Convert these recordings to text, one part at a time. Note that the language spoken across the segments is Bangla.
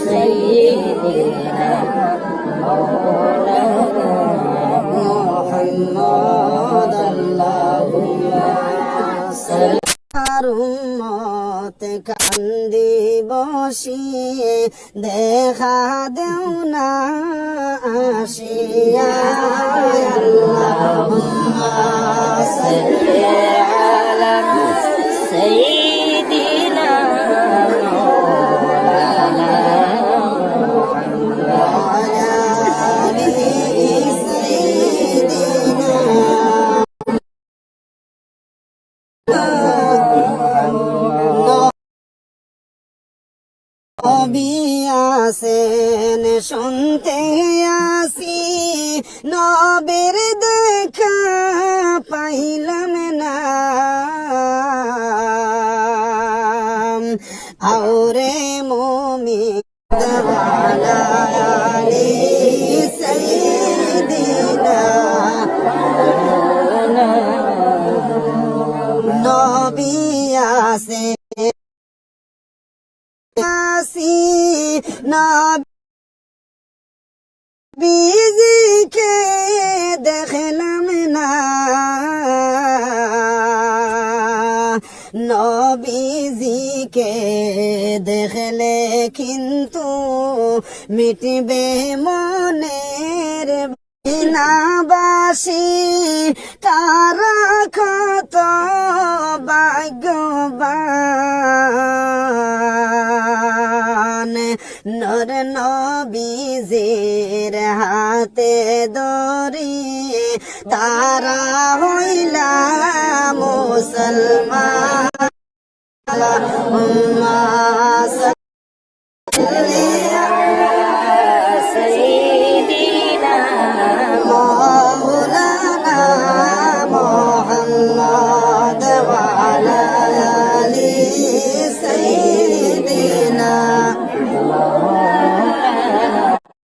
سيدنا مولانا محمد اللهم صل আর উম্মত কান্দি বসিয়ে দেখা দেও না আসিয়া আল্লাহুম্মা আসেন শুনতে আসি। নবের দেখা পাইলাম না। আউরে মোমি আসি নবীজিকে দেখলাম না। নবীজিকে দেখলে কিন্তু মিটবে মনের বিনাবাসী তারা কত ভাগ্যবান। নর নবীজের হাতে দরি তারা হইলা মুসলমান।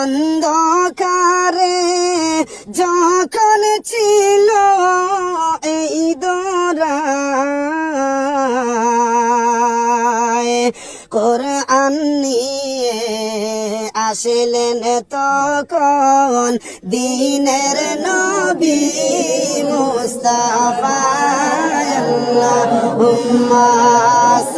অন্ধকারে যখন ছিল এই দোরায় কোরআন নিয়ে আসলেন তখন দিনের নবী মুস্তাফা সাল্লি